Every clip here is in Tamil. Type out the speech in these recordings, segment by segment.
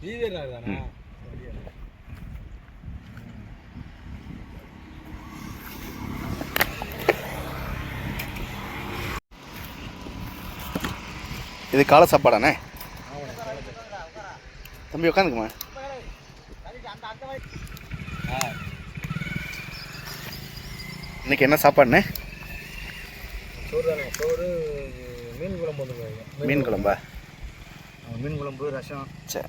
தானா இது காலை சாப்பாடாண்ணே? தம்பி உட்காந்துக்குமா இன்னைக்கு என்ன சாப்பாடுண்ணே? சோறு தானே சோறு மீன் குழம்பு வந்துருக்காங்க மீன் குழம்பா? மீன் குழம்பு ரசம். சரி.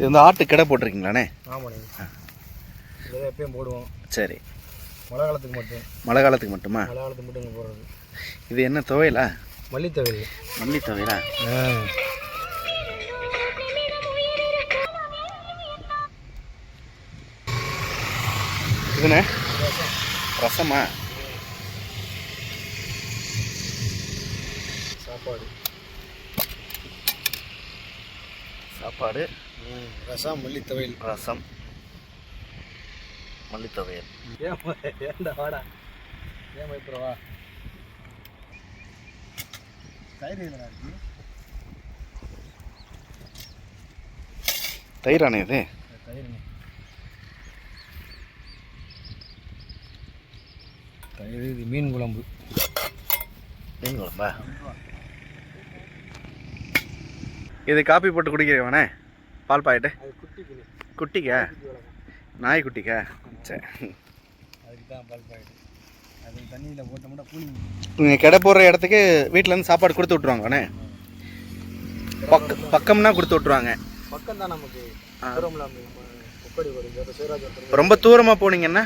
இது வந்து ஆட்டு கடை போட்டிருக்கீங்களாண்ணே? ஆமாண்ணே. இதை எப்பயும் போடுவோம். சரி. மழை காலத்துக்கு மட்டும். மழை காலத்துக்கு மட்டுமா? மழை காலத்துக்கு மட்டும் இங்கே போடுறது. இது என்ன துவையலா? மல்லித்தவல் மல்லி துவையலா? இதுண்ணே ரசமா? சாப்பாடு. சாப்பாடு. ரசம். மல்லித்தவையல். ரசம் மல்லி துவையல் ஏன் ஏன்டா வாடா? ஏன் பயப்படுறவா தயிர் எதுனா இருக்கு? தயிரானே இது? தயிர் தயிர் இது மீன் குழம்பு. மீன் குழம்பா? இது காப்பி போட்டு குடிக்கிறவனே? பால் பாக்கெட்டு? குட்டிக்கா நாய் குட்டிக்கா? சரி நீங்கள் கடை போடுற இடத்துக்கு வீட்டிலேருந்து சாப்பாடு கொடுத்து விட்ருவாங்கண்ணே பக்க பக்கம்னா கொடுத்து விட்ருவாங்க பக்கம் தான் நமக்கு ரொம்ப தூரமாக போனீங்கன்னா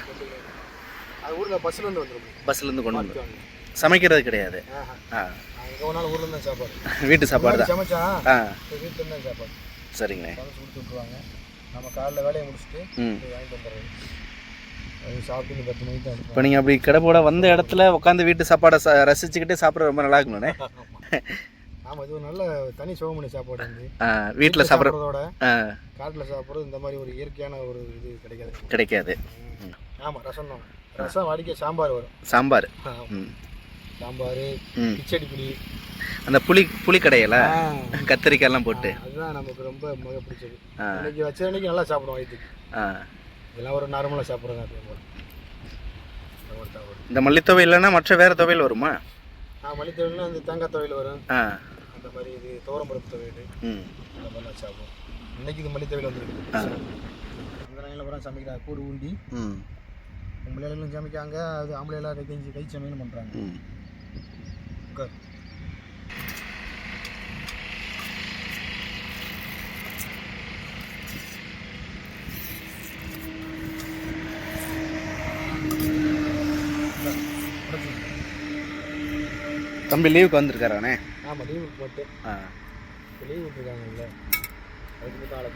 அது ஊரில் பஸ்ஸில் இருந்து வந்துடும் பஸ்லேருந்து கொண்டு வந்து சமைக்கிறது கிடையாது. வீட்டு சாப்பாடு தான். சமைச்சா வீட்டில் தான் சாப்பாடு. சரிங்கண்ணே. சமைச்சு கொடுத்து விட்ருவாங்க நம்ம காலைல வேலையை முடிச்சுட்டு வாங்கிட்டு வந்துடுறது அது சாப்பிட்டு பத்து மணிக்கு தான் இப்போ நீங்கள் அப்படி கடை போட வந்த இடத்துல உட்காந்து வீட்டு சாப்பாடை ரசிச்சுக்கிட்டே சாப்பிட ரொம்ப நல்லா இருக்கும்ண்ணே ஆமாம் இது ஒரு நல்ல தனி சோகமணி சாப்பாடு வந்து. வீட்டில் சாப்பிட்ற சாப்பிட்றதோட காட்டில் சாப்பிட்றது இந்த மாதிரி ஒரு இயற்கையான ஒரு இது கிடைக்காது. கிடைக்காது. ஆமாம் ரசம் தான் ரசம் வாடிக்கை சாம்பார் வரும். சாம்பார். சாம்பார் கிச்சடி புளி. அந்த புளி புளி கடையில கத்திரிக்காயெல்லாம் போட்டு. அதுதான் நமக்கு ரொம்ப மிக பிடிச்சது. இன்னைக்கு வச்ச அன்னைக்கு நல்லா சாப்பிடுவோம் வயிற்றுக்கு இதெல்லாம் ஒரு நார்மலாக சாப்பிட்றோங்க போல. இந்த மல்லித்தொவை இல்லைன்னா மற்ற வேறு துவையல் வருமா? ஆ மல்லித்தொழில்னா இந்த தேங்காய் துவையல் வரும். அந்த மாதிரி இது துவரம்பருப்பு துவையல் அந்த மாதிரிலாம் சாப்பிடுவோம். இன்னைக்கு இது மல்லித்தொழில் வந்துருக்கு. அந்த நாளில் பூரா சமைக்கிறாங்க. கூடு ஊண்டி. பொம்பளைகளும் சமைக்காங்க அது ஆம்பளைலாம் கை கை சமையலும் பண்ணுறாங்க தம்பி லீவுக்கு வந்திருக்காரானே? ஆமாம் லீவு போட்டு. ஆ. லீவ் விட்டுருக்காங்கல்ல. அதுக்கு மட்டும் ஆளை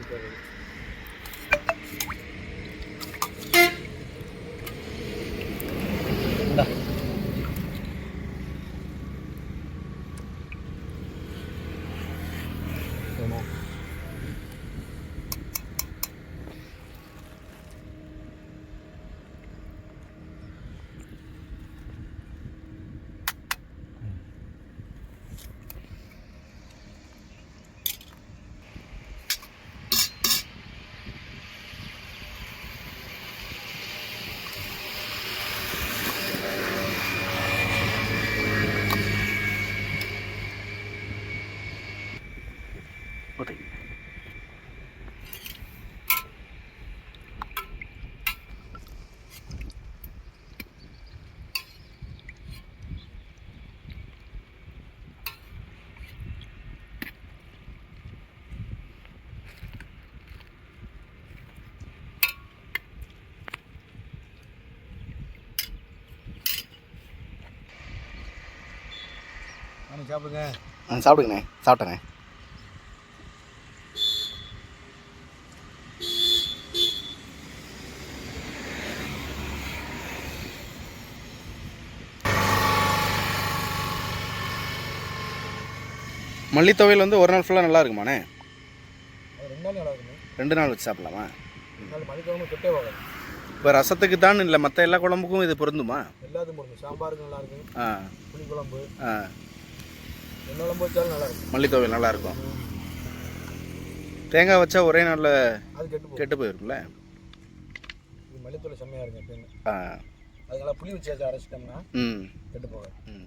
சாப்பிடுங்க. ஆ சாப்பிடுங்கண்ணே. சாப்பிட்டேண்ணே. மல்லித்தொவையல் வந்து ஒரு நாள் ஃபுல்லாக நல்லா இருக்குமாண்ணே? ரெண்டு நாள் வச்சு சாப்பிடலாமா? இப்போ ரசத்துக்கு தான் இல்லை மற்ற எல்லா குழம்புக்கும் இது பொருந்துமா? எல்லாத்துக்கும் போடுங்க சாம்பாருக்கு நல்லா இருக்கும் ஆ. புளி குழம்பு ஆ. குழம்பு வச்சாலும் நல்லா இருக்கும் மல்லித்தொவையல் நல்லா இருக்கும் தேங்காய் வச்சா ஒரே நாளில் அது கெட்டு கெட்டு போயிருக்குல்ல மல்லித்தூள் செம்மையாக இருக்கும் எப்பயுமே. ஆ. அதுக்கெல்லாம் புளி வச்சு அரைச்சிட்டோம்னா கெட்டு போகாது. ம்.